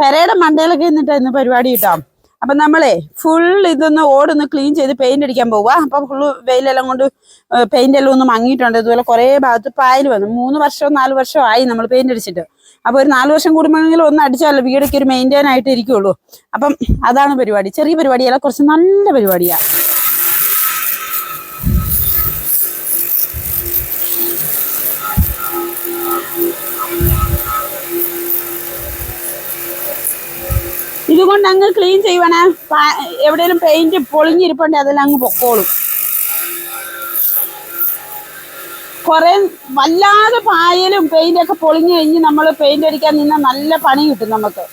പെരയുടെ മണ്ടയിലൊക്കെ നിന്നിട്ട് ഇന്ന് പരിപാടി കിട്ടാം. അപ്പൊ നമ്മളെ ഫുൾ ഇതൊന്ന് ഓടൊന്ന് ക്ലീൻ ചെയ്ത് പെയിന്റ് അടിക്കാൻ പോവുക അപ്പൊ ഫുള്ള് വെയിലെല്ലാം കൊണ്ട് പെയിന്റ് എല്ലാം ഒന്ന് മങ്ങിയിട്ടുണ്ട്. ഇതുപോലെ കുറെ ഭാഗത്ത് പായൽ വന്നു. മൂന്ന് വർഷവും നാല് വർഷവും ആയി നമ്മൾ പെയിന്റ് അടിച്ചിട്ട്. അപ്പോൾ ഒരു നാല് വർഷം കൂടുമ്പോഴെങ്കിലും ഒന്ന് അടിച്ചാലോ വീടൊക്കെ ഒരു മെയിന്റെയിൻ ആയിട്ട് ഇരിക്കുള്ളൂ. അപ്പം അതാണ് പരിപാടി. ചെറിയ പരിപാടിയല്ല കുറച്ച് നല്ല പരിപാടിയാ. ഇതുകൊണ്ട് അങ്ങ് ക്ലീൻ ചെയ്യണേ എവിടെയെങ്കിലും പെയിന്റ് പൊളിഞ്ഞിരിപ്പുണ്ടെ അതെല്ലാം അങ്ങ് പൊക്കോളും. കുറെ വല്ലാതെ പായലും പെയിന്റൊക്കെ പൊളിഞ്ഞു കഴിഞ്ഞ് നമ്മൾ പെയിന്റ് അടിക്കാൻ നിന്ന നല്ല പണി കിട്ടും നമുക്ക്.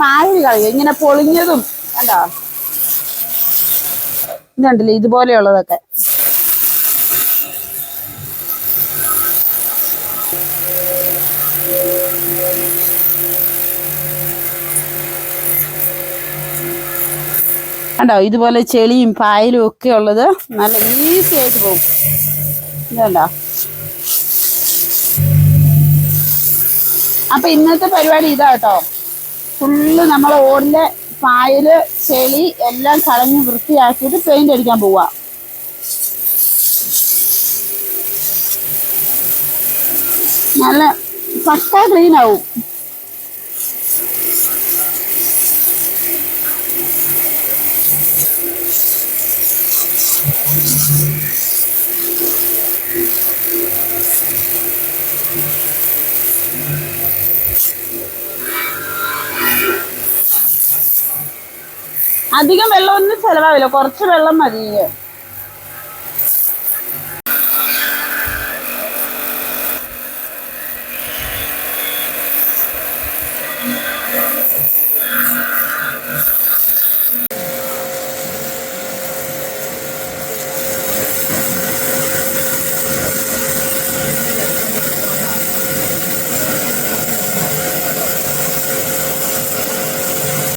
പായൽ കളയും ഇങ്ങനെ പൊളിഞ്ഞതും കണ്ടോ? ഇതുണ്ടല്ലേ ഇതുപോലെയുള്ളതൊക്കെ. കണ്ടോ ഇതുപോലെ ചെളിയും പായലും ഒക്കെ ഉള്ളത് നല്ല ഈസി ആയിട്ട് പോകും. ഇതുണ്ടോ? അപ്പൊ ഇന്നത്തെ പരിപാടി ഇതാട്ടോ ഫുള്ള് നമ്മൾ ഓടിന്റെ പായൽ ചെളി എല്ലാം കളഞ്ഞ് വൃത്തിയാക്കിയിട്ട് പെയിന്റ് അടിക്കാൻ പോവാ. നല്ല പക്ക ക്ലീൻ ആവും. അധികം വെള്ളം ഒന്നും ചെലവാവില്ല. കുറച്ച് വെള്ളം മതി.